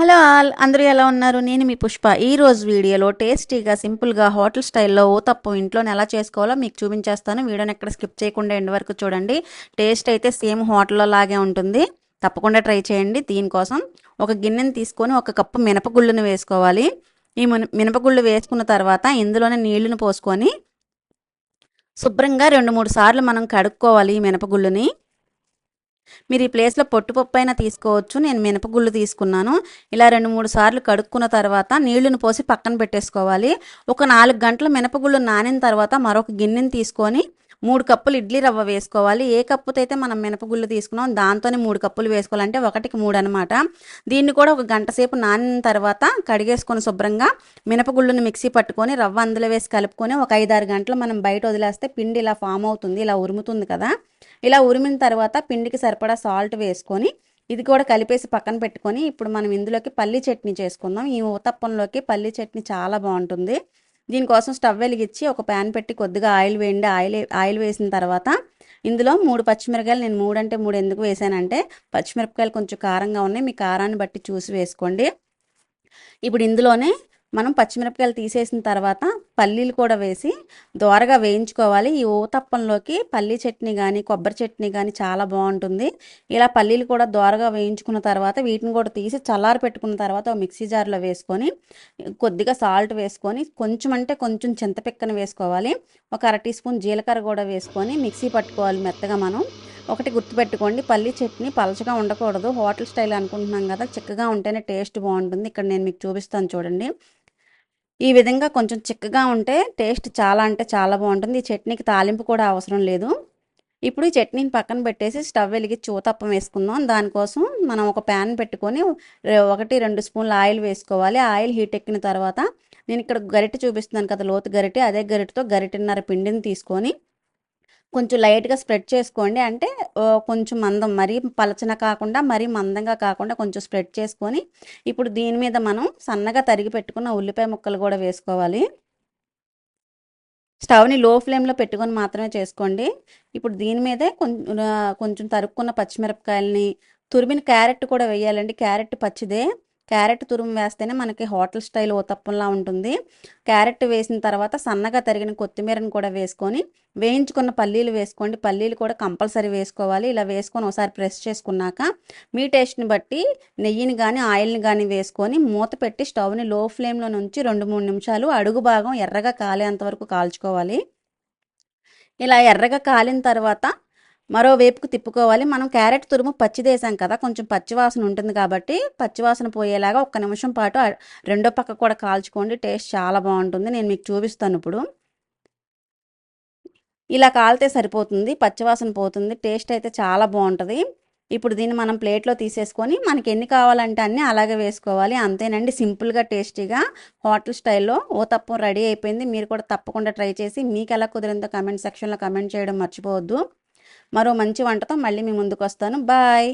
Hello all అందరూ ఎలా ఉన్నారు? నేను మీ పుష్ప. ఈ రోజు వీడియోలో టేస్టీగా సింపుల్గా హోటల్ స్టైల్లో ఊతప్పు ఇంట్లోనే ఎలా చేసుకోవాలో మీకు చూపించేస్తాను. వీడియోని ఎక్కడ స్కిప్ చేయకుండా ఎండ్ వరకు చూడండి. టేస్ట్ అయితే సేమ్ హోటల్లో లాగే ఉంటుంది. తప్పకుండా ట్రై చేయండి. దీనికోసం ఒక గిన్నెని తీసుకొని ఒక కప్పు మినపగుళ్ళును వేసుకోవాలి. ఈ మిన- మినపగుళ్ళు వేసుకున్న తర్వాత ఇందులోనే నీళ్ళను పోసుకొని శుభ్రంగా రెండు మూడు సార్లు మనం కడుక్కోవాలి ఈ మినపగుళ్ళుని. మీరు ఈ ప్లేస్లో పొట్టుపప్పు అయినా తీసుకోవచ్చు. నేను మినపగుళ్ళు తీసుకున్నాను. ఇలా రెండు మూడు సార్లు కడుక్కున్న తర్వాత నీళ్ళను పోసి పక్కన పెట్టేసుకోవాలి. ఒక నాలుగు గంటల మినపగుళ్ళు నానిన తర్వాత మరొక గిన్నెని తీసుకొని మూడు కప్పులు ఇడ్లీ రవ్వ వేసుకోవాలి. ఏ కప్పుతో అయితే మనం మినపగుళ్ళు తీసుకున్నాం దాంతోనే మూడు కప్పులు వేసుకోవాలంటే ఒకటికి మూడు అనమాట దీన్ని కూడా ఒక గంట సేపు నానిన తర్వాత కడిగేసుకొని శుభ్రంగా మినపగుళ్ళుని మిక్సీ పట్టుకొని రవ్వ అందులో వేసి కలుపుకొని ఒక ఐదారు గంటలు మనం బయట వదిలేస్తే పిండి ఇలా ఫామ్ అవుతుంది ఇలా ఉరుముతుంది కదా. ఇలా ఉరిమిన తర్వాత పిండికి సరిపడా సాల్ట్ వేసుకొని ఇది కూడా కలిపేసి పక్కన పెట్టుకొని ఇప్పుడు మనం ఇందులోకి పల్లి చట్నీ చేసుకుందాం. ఈ ఊతప్పంలోకి పల్లి చట్నీ చాలా బాగుంటుంది. దీనికోసం స్టవ్ వెలిగించి ఒక ప్యాన్ పెట్టి కొద్దిగా ఆయిల్ వేయండి. ఆయిల్ ఆయిల్ వేసిన తర్వాత ఇందులో మూడు పచ్చిమిరకాయలు నేను మూడు అంటే మూడు ఎందుకు వేసానంటే పచ్చిమిరపకాయలు కొంచెం కారంగా ఉన్నాయి. మీ కారాన్ని బట్టి చూసి వేసుకోండి. ఇప్పుడు ఇందులోనే మనం పచ్చిమిరపకాయలు తీసేసిన తర్వాత పల్లీలు కూడా వేసి దోరగా వేయించుకోవాలి. ఈ ఊతప్పంలోకి పల్లీ చట్నీ కానీ కొబ్బరి చట్నీ కానీ చాలా బాగుంటుంది. ఇలా పల్లీలు కూడా దోరగా వేయించుకున్న తర్వాత వీటిని కూడా తీసి చల్లారి పెట్టుకున్న తర్వాత మిక్సీ జార్లో వేసుకొని కొద్దిగా సాల్ట్ వేసుకొని కొంచెం అంటే కొంచెం చింతపిక్కన వేసుకోవాలి. ఒక అర టీ స్పూన్ జీలకర్ర కూడా వేసుకొని మిక్సీ పట్టుకోవాలి మెత్తగా మనం. ఒకటి గుర్తుపెట్టుకోండి పల్లీ చట్నీ పలచగా ఉండకూడదు. హోటల్ స్టైల్ అనుకుంటున్నాం కదా చిక్కగా ఉంటేనే టేస్ట్ బాగుంటుంది. ఇక్కడ నేను మీకు చూపిస్తాను చూడండి. ఈ విధంగా కొంచెం చిక్కగా ఉంటే టేస్ట్ చాలా అంటే చాలా బాగుంటుంది. ఈ చట్నీకి తాలింపు కూడా అవసరం లేదు. ఇప్పుడు ఈ చట్నీని పక్కన పెట్టేసి స్టవ్ వెలిగి చూతప్పం వేసుకుందాం. దానికోసం మనం ఒక ప్యాన్ పెట్టుకొని ఒకటి రెండు స్పూన్ల ఆయిల్ వేసుకోవాలి. ఆయిల్ హీట్ ఎక్కిన తర్వాత నేను ఇక్కడ గరిటె చూపిస్తున్నాను కదా లోతు గరిటె. అదే గరిటెతో గరిటెన్నర పిండిని తీసుకొని కొంచెం లైట్గా స్ప్రెడ్ చేసుకోండి. అంటే కొంచెం మందం మరీ పలచన కాకుండా మరీ మందంగా కాకుండా కొంచెం స్ప్రెడ్ చేసుకొని ఇప్పుడు దీని మీద మనం సన్నగా తరిగి పెట్టుకున్న ఉల్లిపాయ ముక్కలు కూడా వేసుకోవాలి. స్టవ్ని లో ఫ్లేమ్లో పెట్టుకొని మాత్రమే చేసుకోండి. ఇప్పుడు దీని మీదే కొంచెం కొంచెం తరుక్కున్న పచ్చిమిరపకాయలని తురిమిన క్యారెట్ కూడా వేయాలండి. క్యారెట్ పచ్చిదే. క్యారెట్ తురుము వేస్తేనే మనకి హోటల్ స్టైల్ ఓతప్పంలా ఉంటుంది. క్యారెట్ వేసిన తర్వాత సన్నగా తరిగిన కొత్తిమీరను కూడా వేసుకొని వేయించుకున్న పల్లీలు వేసుకోండి. పల్లీలు కూడా కంపల్సరీ వేసుకోవాలి. ఇలా వేసుకొని ఒకసారి ప్రెస్ చేసుకున్నాక మీ టేస్ట్ని బట్టి నెయ్యిని కానీ ఆయిల్ని కానీ వేసుకొని మూత పెట్టి స్టవ్ని లో ఫ్లేమ్లో నుంచి రెండు మూడు నిమిషాలు అడుగు భాగం ఎర్రగా కాలేంత వరకు కాల్చుకోవాలి. ఇలా ఎర్రగా కాలిన తర్వాత మరో వేపుకు తిప్పుకోవాలి. మనం క్యారెట్ తురుము పచ్చిదేసాం కదా. కొంచెం పచ్చివాసన ఉంటుంది కాబట్టి పచ్చివాసన పోయేలాగా ఒక్క నిమిషం పాటు రెండో పక్క కూడా కాల్చుకోండి. టేస్ట్ చాలా బాగుంటుంది. నేను మీకు చూపిస్తాను ఇప్పుడు. ఇలా కాలితే సరిపోతుంది. పచ్చివాసన పోతుంది. టేస్ట్ అయితే చాలా బాగుంటుంది. ఇప్పుడు దీన్ని మనం ప్లేట్లో తీసేసుకొని మనకి ఎన్ని కావాలంటే అన్నీ అలాగే వేసుకోవాలి. అంతేనండి. సింపుల్గా టేస్టీగా హోటల్ స్టైల్లో ఓతప్పం రెడీ అయిపోయింది. మీరు కూడా తప్పకుండా ట్రై చేసి మీకు ఎలా కుదిరిందో కమెంట్ సెక్షన్లో కమెంట్ చేయడం మర్చిపోవద్దు. మరో మంచి వంటతో మళ్ళీ మీ ముందుకు వస్తాను. బాయ్.